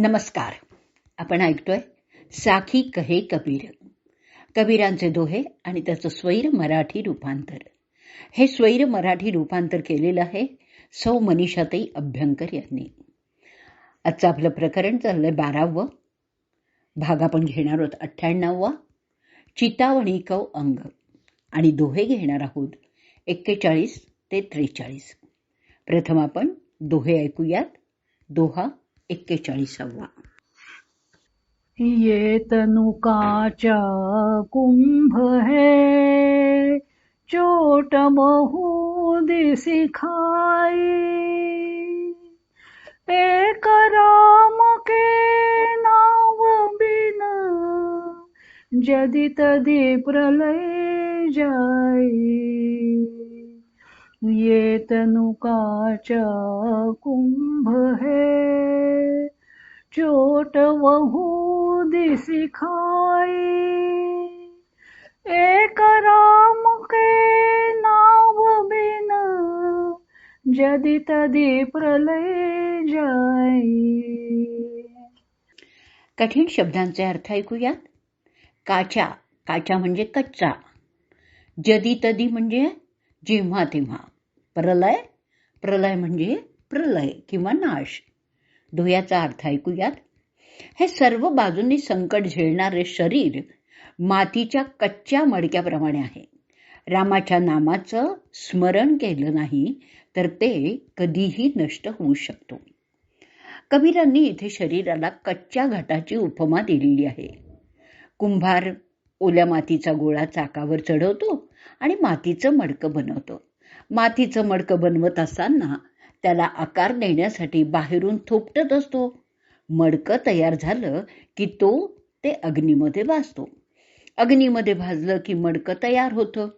नमस्कार. आपण ऐकतोय साखी कहे कबीर. कबीरांचे दोहे आणि त्याचं स्वैर मराठी रूपांतर. हे स्वैर मराठी रूपांतर केलेलं आहे सौ मनीषाताई अभ्यंकर यांनी. आजचं आपलं प्रकरण चाललंय बारावं. भाग आपण घेणार आहोत अठ्ठ्याण्णववा. चितावणी कव अंग. आणि दोहे घेणार आहोत एक्केचाळीस ते त्रेचाळीस. प्रथम आपण दोहे ऐकूयात. दोहा एक्केचाळीसावा ये तनुकाचा कुंभ है चोट बहु दिसी एक राम के नाव बिन जदि तदि प्रलय जाई। येतनुकाचा कुंभ हे. चोट वहू दिसी खाई. एक राम के नाव बिन जदि तदी प्रलय जाई. कठीण शब्दांचे अर्थ ऐकूयात. काचा काचा म्हणजे कच्चा. जदी तदी म्हणजे जेव्हा तेव्हा. प्रलय प्रलय म्हणजे प्रलय किंवा नाश. धुयाचा अर्थ ऐकूयात. हे सर्व बाजूंनी संकट झेलणारे शरीर मातीच्या कच्च्या मडक्याप्रमाणे आहे. रामाच्या नामाचं स्मरण केलं नाही तर ते कधीही नष्ट होऊ शकतो. कबीरांनी इथे शरीराला कच्च्या घाटाची उपमा दिलेली आहे. कुंभार ओल्या मातीचा गोळा चाकावर चढवतो आणि मातीचं मडकं बनवतो. मातीचं मडकं बनवत असताना त्याला आकार देण्यासाठी बाहेरून थोपटत असतो. मडकं तयार झालं की तो ते अग्नीमध्ये भाजतो. अग्नीमध्ये भाजलं की मडकं तयार होतं.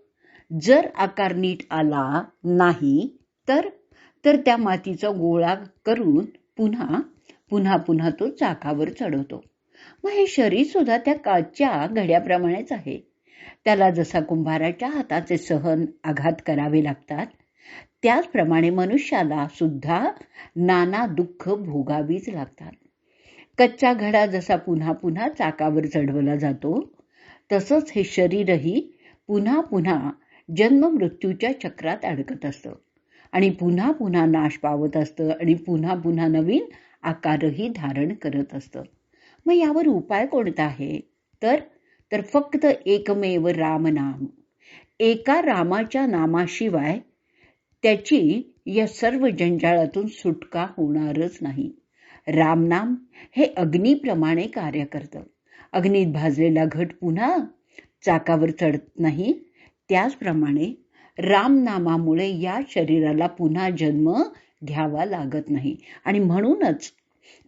जर आकार नीट आला नाही तर तर त्या मातीचा गोळा करून पुन्हा पुन्हा पुन्हा तो चाकावर चढवतो. मग हे शरीर सुद्धा त्या काचच्या घड्याप्रमाणेच आहे. त्याला जसा कुंभाराच्या हाताचे सहन आघात करावे लागतात त्याचप्रमाणे मनुष्याला सुद्धा नाना दुःख भोगावीच लागतात. कच्चा घडा जसा पुन्हा पुन्हा चाकावर चढवला जातो तसंच हे शरीरही पुन्हा पुन्हा जन्म मृत्यूच्या चक्रात अडकत असतं आणि पुन्हा पुन्हा नाश पावत असतं आणि पुन्हा पुन्हा नवीन आकारही धारण करत असतं. मग यावर उपाय कोणता आहे? तर तर फक्त एकमेव रामनाम. एका रामाच्या नामाशिवाय त्याची या सर्व जंजाळातून सुटका होणारच नाही. रामनाम हे अग्नीप्रमाणे कार्य करतं. अग्नीत भाजलेला घट पुन्हा चाकावर चढत नाही. त्याचप्रमाणे रामनामामुळे या शरीराला पुन्हा जन्म घ्यावा लागत नाही. आणि म्हणूनच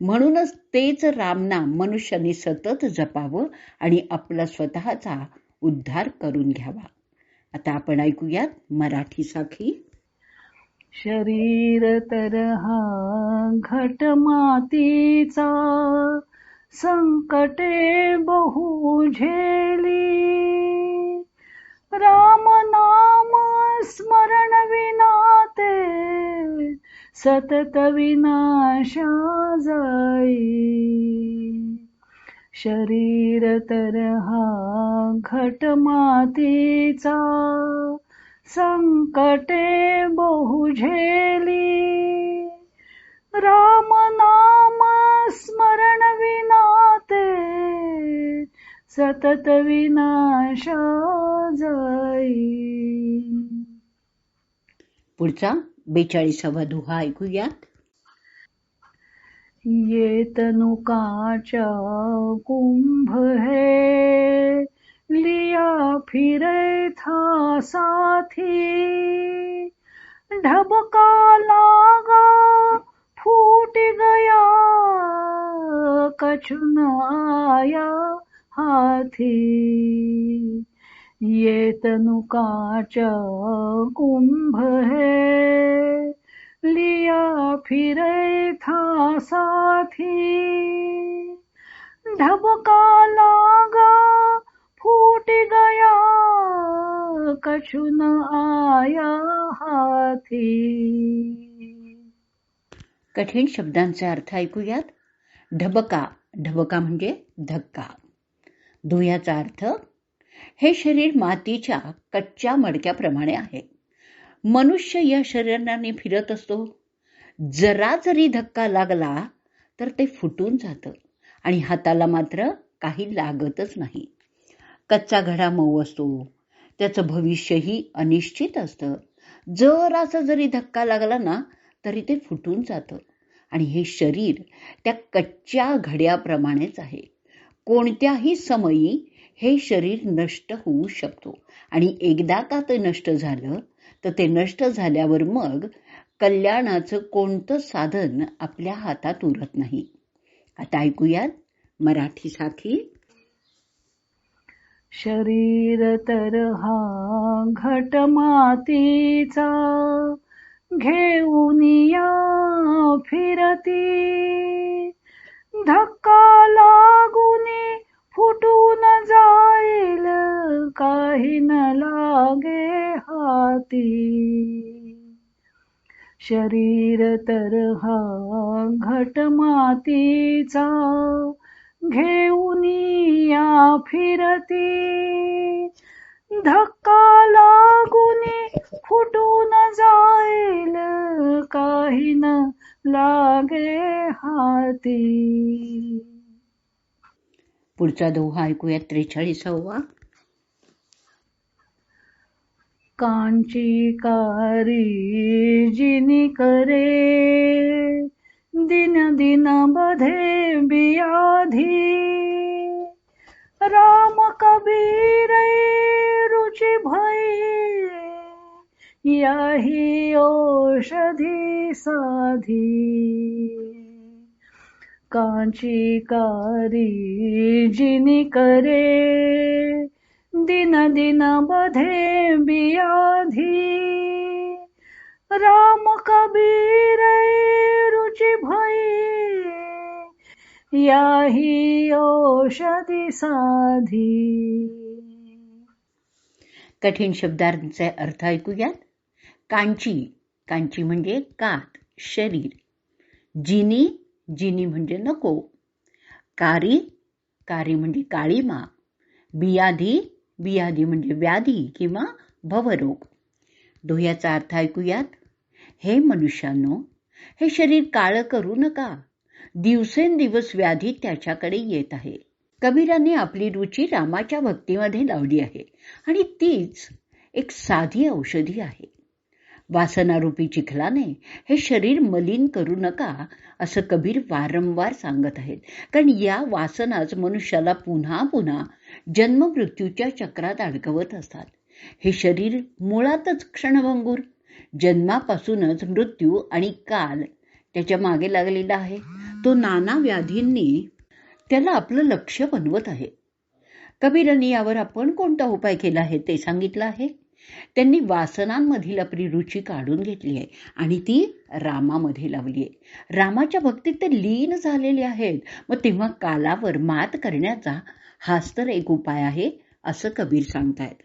म्हणूनच तेच रामनाम मनुष्याने सतत जपावं आणि आपला स्वतःचा उद्धार करून घ्यावा. आता आपण ऐकूयात मराठी साखी शरीर तर हा घट मातीचा संकटे बहु झेली. राम नाम स्मरण विनाते सतत विनाशा जाई शरीर तर हा घट मातीचा संकटे बहुझेली. राम नाम स्मरण विनाते सतत विनाशा जाई पुढचा? बेचाळीसावा दुहा ऐकूयात ये तनु काचा कुंभ है, लिया फिरे था साथी। ढबका लागा फूट गया, कछु न आया हाथी। ये कुंभ हे। लिया फिरे था साथी। ढबका लागा फूट गया कछु न आया हाथी। कठीण शब्दांचा अर्थ ऐकूयात. ढबका ढबका म्हणजे धक्का. दुयाचा अर्थ हे शरीर मातीच्या कच्च्या मडक्याप्रमाणे आहे. मनुष्य या शरीराने फिरत असतो. जरा जरी धक्का लागला तर ते फुटून जातं आणि हाताला मात्र काही लागतच नाही. कच्चा घडा मऊ असतो. त्याचं भविष्यही अनिश्चित असतं. जरासा जरी धक्का लागला ना तरी ते फुटून जातं. आणि हे शरीर त्या कच्च्या घड्याप्रमाणेच आहे. कोणत्याही समयी हे शरीर नष्ट होऊ शकतो. आणि एकदा का ते नष्ट झालं तर ते नष्ट झाल्यावर मग कल्याणाचं कोणतं साधन आपल्या हातात उरत नाही. आता ऐकूयात मराठी साथी. शरीर तर हा घट मातीचा घेऊन या फिरती. धक्का काही न लागे हाती. शरीर तर हा घट मातीचा घेऊन या फिरती. धक्का लागून फुटून जाईल काही न लागे हाती. पुढचा दोहा ऐकूया त्रेचाळीसावा. कांची कारी जिनी करे। दिन दिन बधे बियाधी। राम कबीर रुचि भई। याही औषधी साधी। कांची कारी जिनी करे। दिन दिन बधे बियाधी कबीर रुचि भई। याही औषधी साधी। कठीण शब्दांचे अर्थ ऐकूयात. कांची कांची म्हणजे कात शरीर. जिनी जिनी म्हणजे नको. कारी कारी म्हणजे काळीमा. बियाधी बियाधी म्हणजे व्याधी किंवा भवरोग. दोह्याचा अर्थ ऐकूयात. हे मनुष्यानो हे शरीर काळं करू नका. दिवसेंदिवस व्याधी त्याच्याकडे येत आहे. कबीराने आपली रुची रामाच्या भक्तीमध्ये लावली आहे आणि तीच एक साधी औषधी आहे. वासनारूपी चिखलाने हे शरीर मलिन करू नका असं कबीर वारंवार सांगत आहेत. कारण या वासनाच मनुष्याला पुन्हा पुन्हा जन्ममृत्यूच्या चक्रात अडकवत असतात. हे शरीर मुळातच क्षणभंगूर जन्मापासूनच मृत्यू आणि काल त्याच्यामागे लागलेला आहे. तो नाना व्याधींनी त्याला आपलं लक्ष बनवत आहे. कबीरांनी यावर आपण कोणता उपाय केला आहे ते सांगितलं आहे? त्यांनी वासनांमधील आपली रुची काढून घेतली आहे आणि ती रामामध्ये लावली आहे. रामाच्या भक्तीत ते लीन झालेले आहेत. मग तेव्हा कालावर मात करण्याचा हाच तर एक उपाय आहे असं कबीर सांगतायत.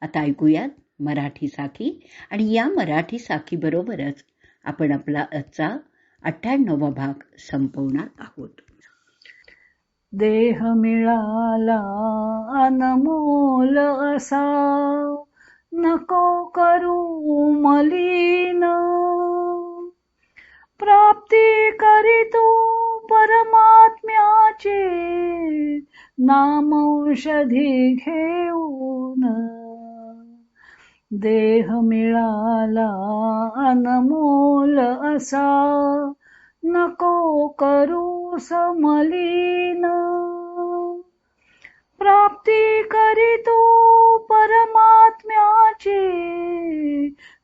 आता ऐकूयात. मराठी साखी. आणि या मराठी साखीबरोबरच आपण आपला आजचा अठ्ठ्याण्णवा भाग संपवणार आहोत. देह मिळाला अनमोल असा. नको करू मलिन. प्राप्ती करीतो परमात्म्याचे. नामौषधी घेऊन. देह मिळाला अनमोल असा. नको करू समलीन. प्राप्ती करीतो परमात्म्याची.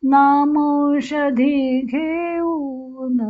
नामौषधी घेऊन